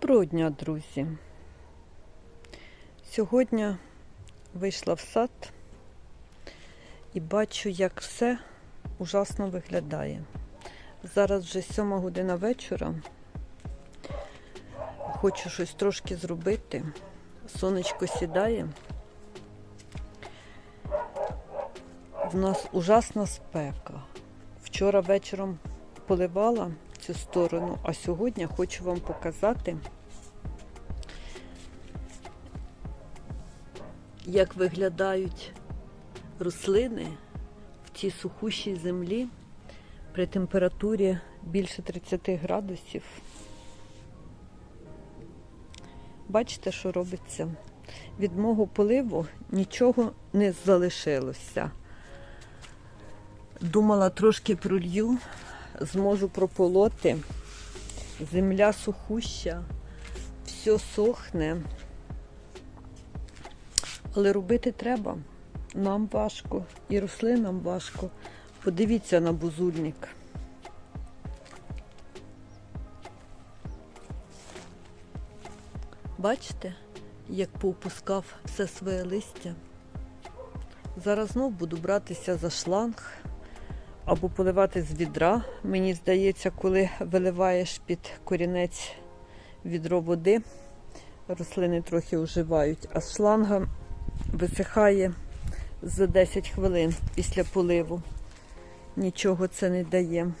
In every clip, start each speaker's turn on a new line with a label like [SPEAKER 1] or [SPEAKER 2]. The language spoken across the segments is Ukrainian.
[SPEAKER 1] Доброго дня, друзі! Сьогодні вийшла в сад і бачу, як все ужасно виглядає. Зараз вже сьома година вечора. Хочу щось трошки зробити. Сонечко сідає. В нас ужасна спека. Вчора вечором поливала цю сторону, а сьогодні хочу вам показати, як виглядають рослини в цій сухущій землі при температурі більше 30 градусів. Бачите, що робиться? Від мого поливу нічого не залишилося. Думала, трошки пролью, зможу прополоти. Земля сухуща, все сохне. Але робити треба. Нам важко і рослинам важко. Подивіться на бузульник. Бачите, як поопускав все своє листя? Зараз знов буду братися за шланг або поливати з відра. Мені здається, коли виливаєш під корінець відро води, рослини трохи оживають, а з шланга висихає за 10 хвилин після поливу. Нічого це не дає.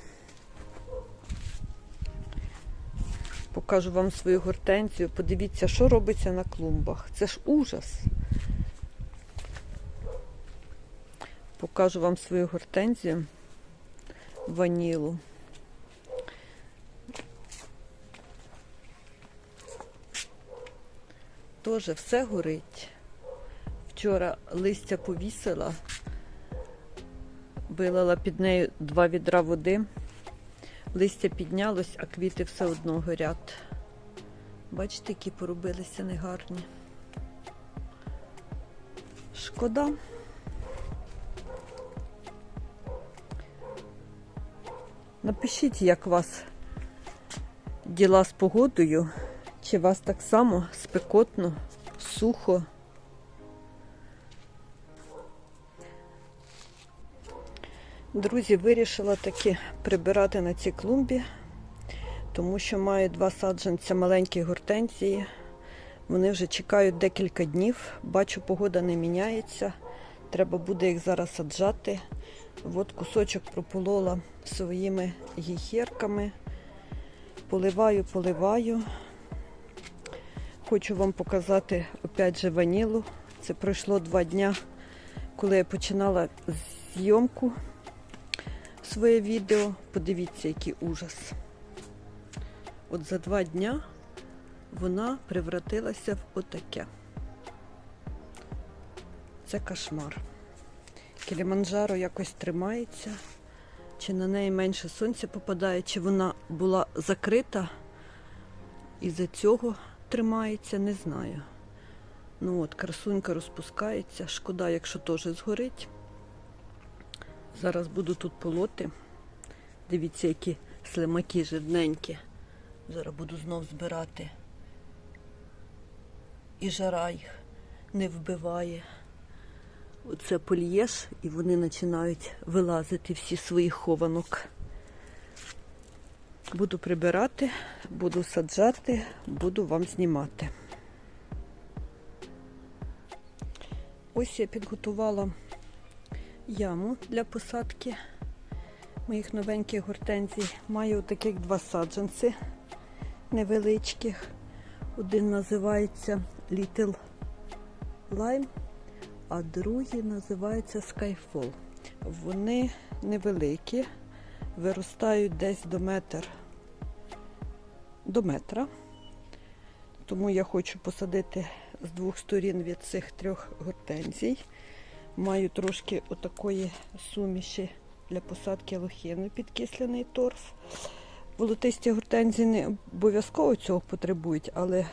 [SPEAKER 1] Покажу вам свою гортензію. Подивіться, що робиться на клумбах. Це ж ужас. Покажу вам свою гортензію ванілу. Тоже все горить. Вчора листя повісила, вилила під нею два відра води. Листя піднялось, а квіти все одно горять. Бачите, які поробилися негарні. Шкода. Напишіть, як вас діла з погодою, чи вас так само спекотно, сухо. Друзі, вирішила таки прибирати на цій клумбі, тому що маю два саджанця маленькі гортензії. Вони вже чекають декілька днів. Бачу, погода не міняється. Треба буде їх зараз саджати. От кусочок прополола своїми гіхерками. Поливаю, поливаю. Хочу вам показати опять же ванілу. Це пройшло два дня, коли я починала зйомку своє відео. Подивіться, який ужас. От за два дня вона превратилася в отаке. Це кошмар. Кіліманджаро якось тримається, чи на неї менше сонця попадає, чи вона була закрита і за цього тримається, не знаю. Ну от, красунька розпускається. Шкода, якщо теж згорить. Зараз буду тут полоти. Дивіться, які слимаки жирненькі. Зараз буду знов збирати. І жара їх не вбиває. Оце польєш, і вони починають вилазити всі свої хованок. Буду прибирати, буду саджати, буду вам знімати. Ось я підготувала яму для посадки моїх новеньких гортензій. Маю таких два саджанці невеличких. Один називається Little Lime, а другий називається Skyfall. Вони невеликі, виростають десь до метр до метра. Тому я хочу посадити з двох сторін від цих трьох гортензій. Маю трошки отакої суміші для посадки лохини підкислений торф. Волотисті гортензії не обов'язково цього потребують, але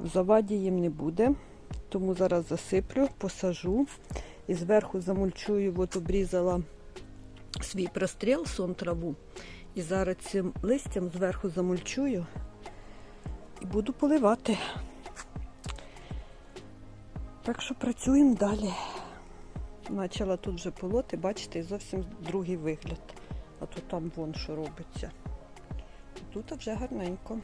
[SPEAKER 1] в заваді їм не буде. Тому зараз засиплю, посажу і зверху замульчую, от обрізала свій простріл, сон траву. І зараз цим листям зверху замульчую і буду поливати. Так що працюємо далі. Почала тут вже полоти, бачите, і зовсім другий вигляд. А то там вон що робиться. Тут вже гарненько.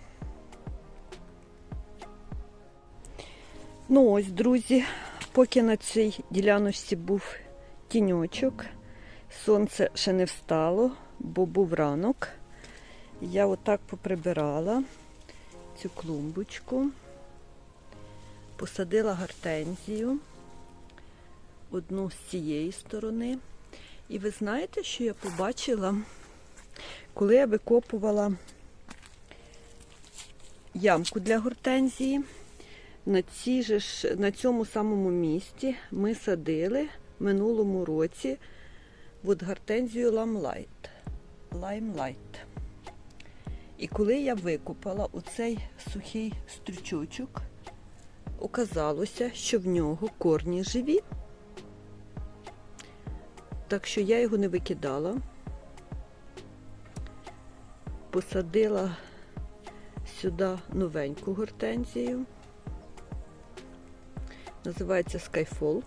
[SPEAKER 1] Ну ось, друзі, поки на цій діляночці був тіньочок, сонце ще не встало, бо був ранок. Я отак поприбирала цю клумбочку, посадила гортензію одну з цієї сторони. І ви знаєте, що я побачила, коли я викопувала ямку для гортензії, на, цій же на цьому самому місці ми садили в минулому році от гортензію ламлайт. Лаймлайт. І коли я викопала оцей сухий стрючочок, оказалося, що в нього корні живі. Так що я його не викидала, посадила сюди новеньку гортензію. Називається Skyfall.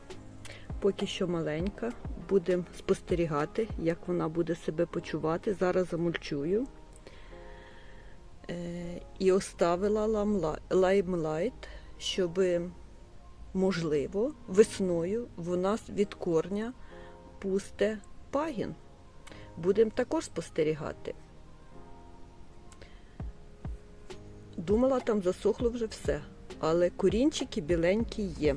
[SPEAKER 1] Поки що маленька. Будемо спостерігати, як вона буде себе почувати. Зараз замульчую. Е, і оставила лаймлайт, щоб, можливо, весною вона від корня пусте пагін. Будемо також спостерігати. Думала, там засохло вже все, але корінчики біленькі є.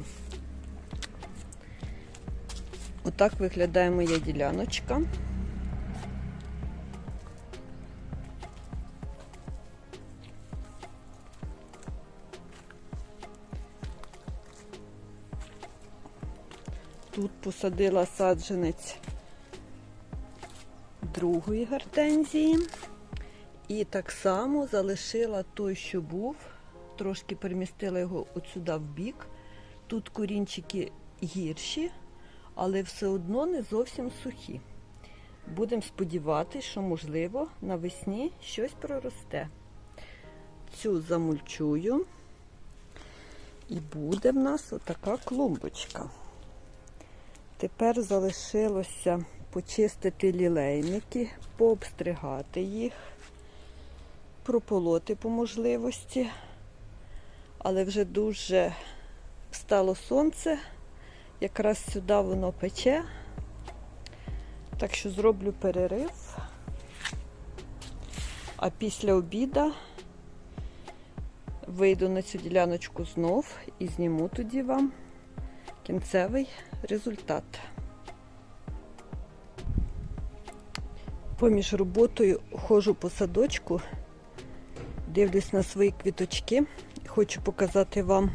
[SPEAKER 1] Отак виглядає моя діляночка. Тут посадила саджанець другої гортензії. І так само залишила той, що був, трошки перемістила його от сюди в бік. Тут корінчики гірші, але все одно не зовсім сухі. Будемо сподіватися, що, можливо, навесні щось проросте. Цю замульчую, і буде в нас отака клумбочка. Тепер залишилося почистити лілейники, пообстригати їх, прополоти по можливості, але вже дуже стало сонце, якраз сюди воно пече, так що зроблю перерив, а після обіда вийду на цю діляночку знов і зніму тоді вам кінцевий результат. Поміж роботою ходжу по садочку, дивлюсь на свої квіточки. Хочу показати вам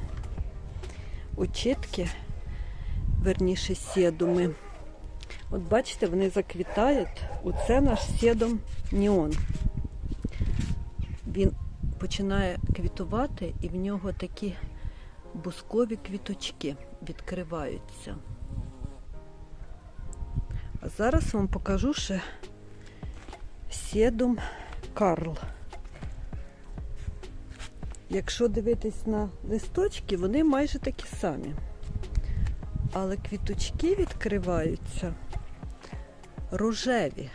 [SPEAKER 1] очітки, верніше сєдуми. От бачите, вони заквітають. Оце наш сєдом Ніон. Він починає квітувати і в нього такі бускові квіточки відкриваються. А зараз вам покажу ще Седум Карл. Якщо дивитись на листочки, вони майже такі самі. Але квіточки відкриваються рожеві,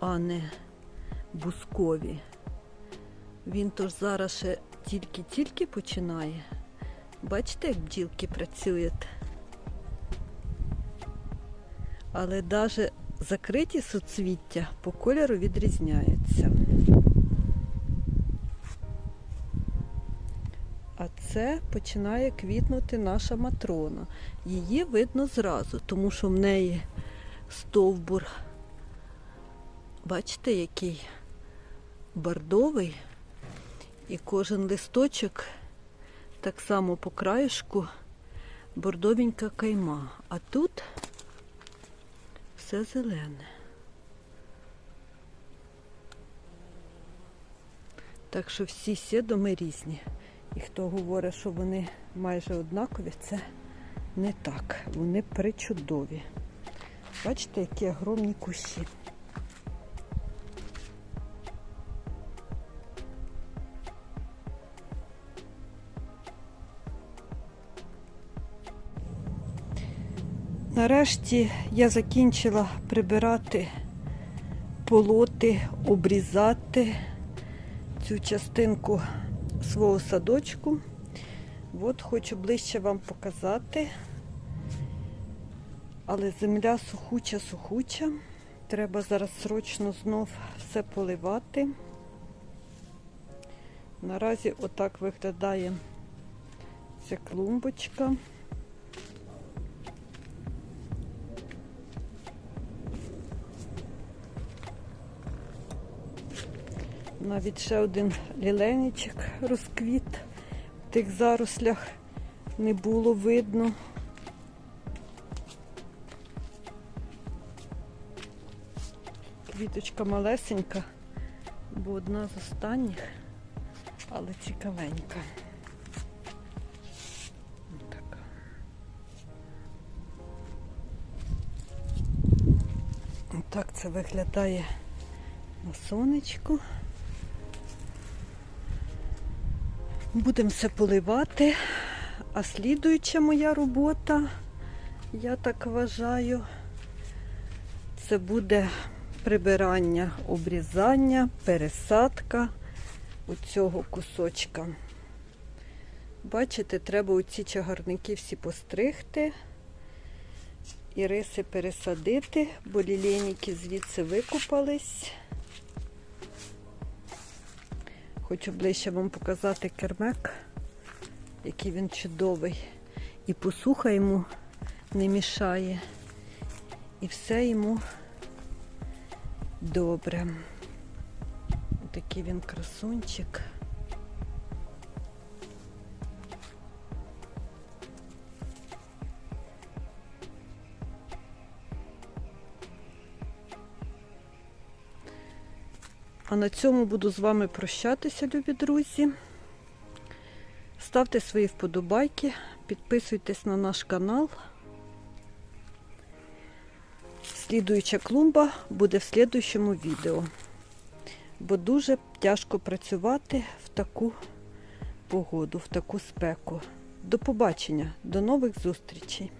[SPEAKER 1] а не бускові. Він тож зараз ще тільки-тільки починає. Бачите, як бджілки працюють. Але навіть закриті суцвіття по кольору відрізняються. А це починає квітнути наша матрона. Її видно зразу, тому що в неї стовбур, бачите, який бордовий, і кожен листочок так само по краєшку бордовенька кайма. А тут все зелене. Так що всі сідоми різні. І хто говорить, що вони майже однакові, це не так. Вони причудові. Бачите, які огромні кущі. Нарешті я закінчила прибирати, полоти, обрізати цю частинку свого садочку. От хочу ближче вам показати. Але земля сухуча, сухуча. Треба зараз срочно знов все поливати. Наразі отак виглядає ця клумбочка. Навіть ще один ліленичок розквіт. В тих зарослях не було видно. Квіточка малесенька, бо одна з останніх, але цікавенька. Така. Так це виглядає на сонечку. Будемо все поливати. А слідуюча моя робота, я так вважаю, це буде прибирання, обрізання, пересадка оцього кусочка. Бачите, треба оці чагарники всі постригти і риси пересадити, бо лілейники звідси викупались. Хочу ближче вам показати кермек, який він чудовий. І посуха йому не мішає. І все йому добре. Такий він красунчик. А на цьому буду з вами прощатися, любі друзі. Ставте свої вподобайки, підписуйтесь на наш канал. Слідуюча клумба буде в слідуючому відео. Бо дуже тяжко працювати в таку погоду, в таку спеку. До побачення, до нових зустрічей!